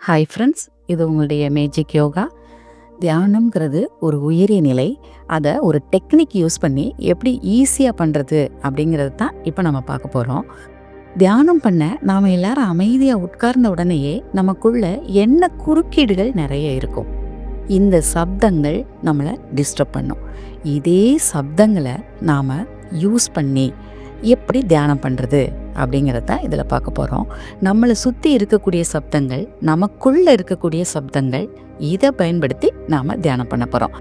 Hi friends இது உங்களுடைய magic yoga தியானம்ங்கிறது ஒரு உயரிய நிலை. அதை ஒரு டெக்னிக் யூஸ் பண்ணி எப்படி ஈஸியாக பண்ணுறது அப்படிங்கிறது தான் இப்போ நம்ம பார்க்க போகிறோம் தியானம் பண்ண நாம் எல்லாரும் அமைதியாக உட்கார்ந்த உடனேயே நமக்குள்ள என்ன குறுக்கீடுகள் நிறைய இருக்கும். இந்த சப்தங்கள் நம்மளை டிஸ்டர்ப் பண்ணும். இதே சப்தங்களை நாம் யூஸ் பண்ணி எப்படி தியானம் பண்ணுறது அப்படிங்கிறத இதில் பார்க்க போகிறோம். நம்மளை சுற்றி இருக்கக்கூடிய சப்தங்கள் நமக்குள்ளே இருக்கக்கூடிய சப்தங்கள் இதை பயன்படுத்தி நாம் தியானம் பண்ண போகிறோம்.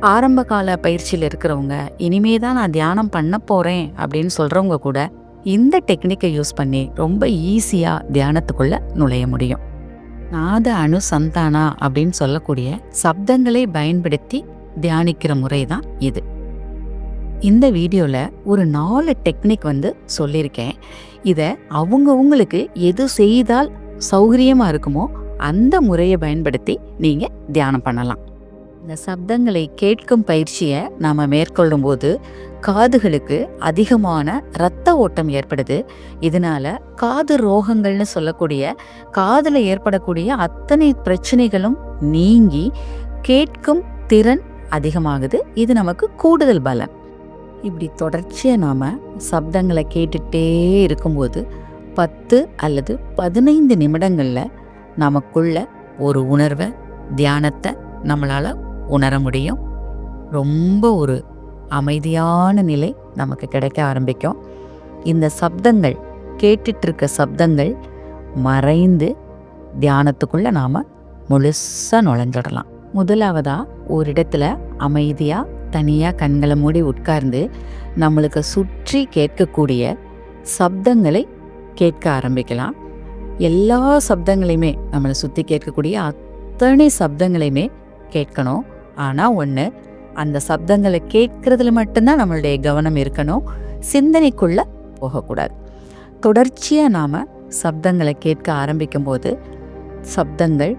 ஆரம்ப கால பயிற்சியில் இருக்கிறவங்க இனிமே தான் நான் தியானம் பண்ண போகிறேன் அப்படின்னு சொல்கிறவங்க கூட இந்த டெக்னிக்கை யூஸ் பண்ணி ரொம்ப ஈஸியாக தியானத்துக்குள்ளே நுழைய முடியும். நாத அணுசந்தானா அப்படின்னு சொல்லக்கூடிய சப்தங்களை பயன்படுத்தி தியானிக்கிற முறை தான் இது. இந்த வீடியோவில் ஒரு நாலு டெக்னிக் வந்து சொல்லியிருக்கேன் இதை அவங்கவுங்களுக்கு எது செய்தால் சௌகரியமாக இருக்குமோ அந்த முறையை பயன்படுத்தி நீங்கள் தியானம் பண்ணலாம். இந்த சப்தங்களை கேட்கும் பயிற்சியை நாம் மேற்கொள்ளும் போது காதுகளுக்கு அதிகமான இரத்த ஓட்டம் ஏற்படுது. இதனால காது ரோகங்கள்னு சொல்லக்கூடிய காதில் ஏற்படக்கூடிய அத்தனை பிரச்சனைகளும் நீங்கி கேட்கும் திறன் அதிகமாகுது. இது நமக்கு கூடுதல் பலன். இப்படி தொடர்ச்சியாக நாம் சப்தங்களை கேட்டுகிட்டே இருக்கும்போது பத்து அல்லது பதினைந்து நிமிடங்களில் நமக்குள்ள ஒரு உணர்வை தியானத்தை நம்மளால் உணர முடியும். ரொம்ப ஒரு அமைதியான நிலை நமக்கு கிடைக்க ஆரம்பிக்கும். இந்த சப்தங்கள் கேட்டுட்ருக்க சப்தங்கள் மறைந்து தியானத்துக்குள்ளே நாம் முழுசாக நுழைஞ்சிடலாம். முதலாவதாக ஒரு இடத்துல அமைதியாக தனியாக கண்களை மூடி உட்கார்ந்து நம்மளுக்கு சுற்றி கேட்கக்கூடிய சப்தங்களை கேட்க ஆரம்பிக்கலாம். எல்லா சப்தங்களையுமே நம்மளை சுற்றி கேட்கக்கூடிய அத்தனை சப்தங்களையுமே கேட்கணும். ஆனால் ஒன்று அந்த சப்தங்களை கேட்கறதுல மட்டும்தான் நம்மளுடைய கவனம் இருக்கணும். சிந்தனைக்குள்ள போகக்கூடாது. தொடர்ச்சியாக நாம் சப்தங்களை கேட்க ஆரம்பிக்கும் போது சப்தங்கள்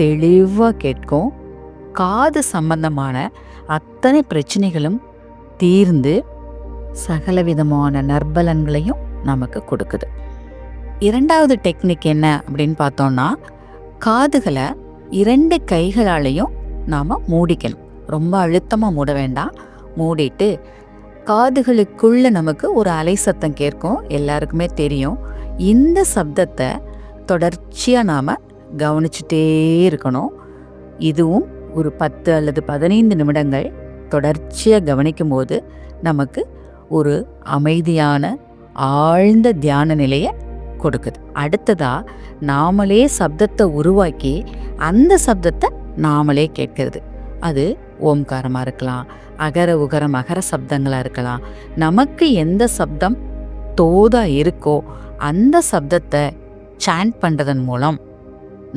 தெளிவாக கேட்கும். காது சம்பந்தமான அத்தனை பிரச்சனைகளும் தீர்ந்து சகலவிதமான நற்பலன்களையும் நமக்கு கொடுக்குது. இரண்டாவது டெக்னிக் என்ன அப்படின்னு பார்த்தோம்னா காதுகளை இரண்டு கைகளாலையும் நாம் மூடிக்கணும். ரொம்ப அழுத்தமாக மூட வேண்டாம். மூடிட்டு காதுகளுக்குள்ளே நமக்கு ஒரு அலை சத்தம் கேட்கும். எல்லாருக்குமே தெரியும். இந்த சப்தத்தை தொடர்ச்சியாக நாம் கவனிச்சுட்டே இருக்கணும். இதுவும் ஒரு பத்து அல்லது பதினைந்து நிமிடங்கள் தொடர்ச்சியாக கவனிக்கும் போது நமக்கு ஒரு அமைதியான ஆழ்ந்த தியான நிலையை கொடுக்குது. அடுத்ததாக நாமளே சப்தத்தை உருவாக்கி அந்த சப்தத்தை நாமளே கேட்கறது. அது ஓம்காரமாக இருக்கலாம் அகர உகர மகர சப்தங்களாக இருக்கலாம். நமக்கு எந்த சப்தம் தோதா இருக்கோ அந்த சப்தத்தை சாண்ட் பண்ணுறதன் மூலம்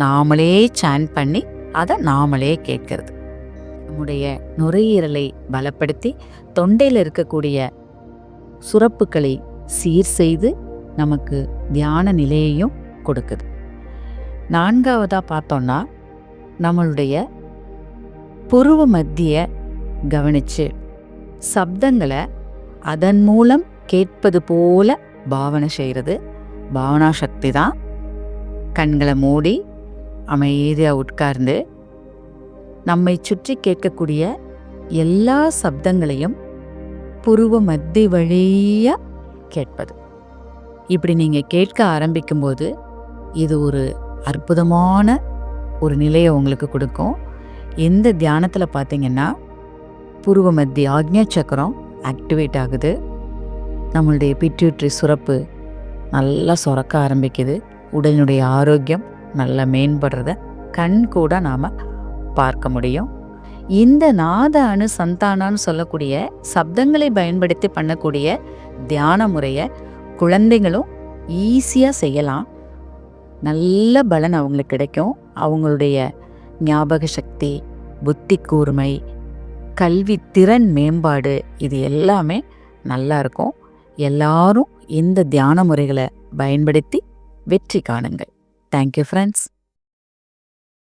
நாமளே சாண்ட் பண்ணி அதை நாமளே கேட்கறது. நம்முடைய நுரையீரலை பலப்படுத்தி தொண்டையில் இருக்கக்கூடிய சுரப்புகளை சீர் செய்து நமக்கு தியான நிலையையும் கொடுக்குது. நான்காவதாக பார்த்தோம்னா நம்மளுடைய புருவ மத்திய கவனித்து சப்தங்களை அதன் மூலம் கேட்பது போல பாவனை செய்கிறது பாவனா சக்தி தான். கண்களை மூடி அமைதியாக உட்கார்ந்து நம்மை சுற்றி கேட்கக்கூடிய எல்லா சப்தங்களையும் புருவ மத்தி வழியாக கேட்பது. இப்படி நீங்கள் கேட்க ஆரம்பிக்கும்போது இது ஒரு அற்புதமான ஒரு நிலையை உங்களுக்கு கொடுக்கும். எந்த தியானத்தில் பார்த்தீங்கன்னா புருவ மத்தி ஆக்ஞா சக்கரம் ஆக்டிவேட் ஆகுது. நம்மளுடைய பிட்யூட்ரி சுரப்பு நல்லா சுரக்க ஆரம்பிக்குது. உடலினுடைய ஆரோக்கியம் நல்லா மேம்படுறத கண் கூட நாம் பார்க்க முடியும். இந்த நாத அணு சந்தானான்னு சொல்லக்கூடிய சப்தங்களை பயன்படுத்தி பண்ணக்கூடிய தியான முறையை குழந்தைங்களும் ஈஸியாக செய்யலாம். நல்ல பலன் அவங்களுக்கு கிடைக்கும். அவங்களுடைய ஞாபக சக்தி புத்தி கூர்மை கல்வி திறன் மேம்பாடு இது எல்லாமே நல்லா இருக்கும். எல்லாரும் இந்த தியான முறைகளை பயன்படுத்தி வெற்றி காணுங்கள். Thank you friends